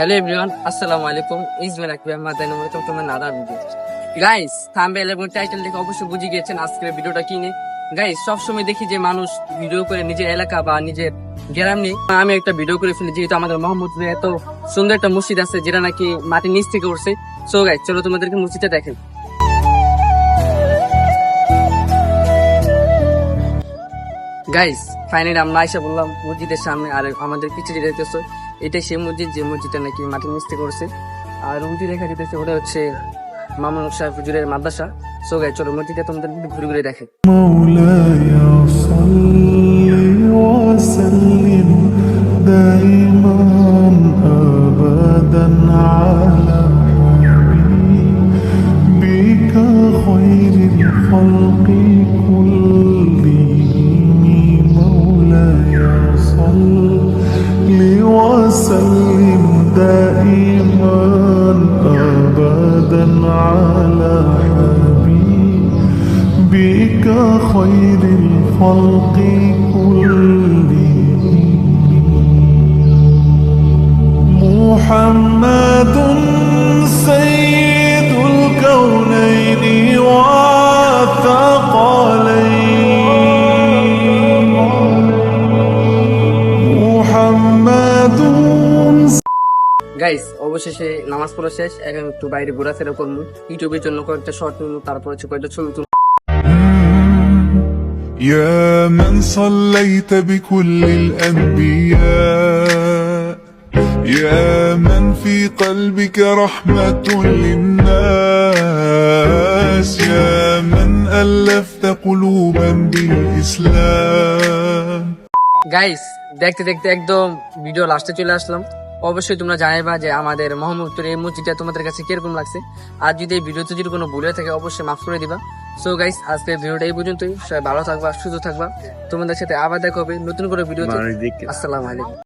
Hello everyone, আসসালামু আলাইকুম। ইজমেল আকবর Madai number তোমার নাদা ভিডিও গাইস থাম্বেল এবং টাইটেল দেখে অবশ্যই বুঝে গিয়েছেন আজকের ভিডিওটা কি নিয়ে। গাইস সবসময় দেখি যে মানুষ ভিডিও করে নিজের এলাকা বা নিজের গ্রাম নিয়ে। আমি একটা ভিডিও করে ফেলি, যেহেতু আমাদের মোহাম্মদপুরে এত সুন্দর একটা মসজিদ আছে, যেটা নাকি মাটির নিচ থেকে উঠছে। সো গাইস চলো তোমাদেরকে মসজিদটা দেখেন গাইস ফাইনালি আমরা আইসা বললাম মসজিদের সামনে, আর আমাদের পিছিয়ে যে দেখতেছো। এটাই সেই মসজিদ যে মসজিদটা নাকি মাটির নিচ থেকে করছে আর রুমটি দেখা যেতেছে ওটা হচ্ছে মামুন সাহেব হুজুরের মাদ্রাসা সো গাই চলো মসজিদটা তোমাদের একটু ঘুরে ঘুরে দেখে مولاي صل وسلم دائما ابدا على حبيبك خير الخلق دائما ابدا على حبيبك خير الخلق كلهم. محمد سيد الكونين والثقلين محمد গাইস অবশেষে নামাজ পড়া শেষ এখন একটু বাইরে ঘোরাফেরা করবো ইউটিউবের জন্য কয়েকটা শর্ট তুলবো তারপর হচ্ছে কয়েকটা ছবি তুলবো يا من صليت بكل الأنبياء يا من في قلبك رحمة للناس يا من ألفت قلوبا بالإسلام গাইস দেখতে দেখতে একদম ভিডিও লাস্টে চলে আসলাম অবশ্যই তোমরা জানাইবা যে আমাদের মোহাম্মদপুর এই মসজিদটা তোমাদের কাছে কীরকম লাগছে। আর যদি এই ভিডিওতে যদি কোনো ভুলে থাকে অবশ্যই মাফ করে দিবা। সো গাইস আজকে ভিডিওটা এই পর্যন্তই। সবাই ভালো থাকবা সুস্থ থাকবা। তোমাদের সাথে আবার দেখা হবে নতুন করে ভিডিওতে। আসসালামু আলাইকুম।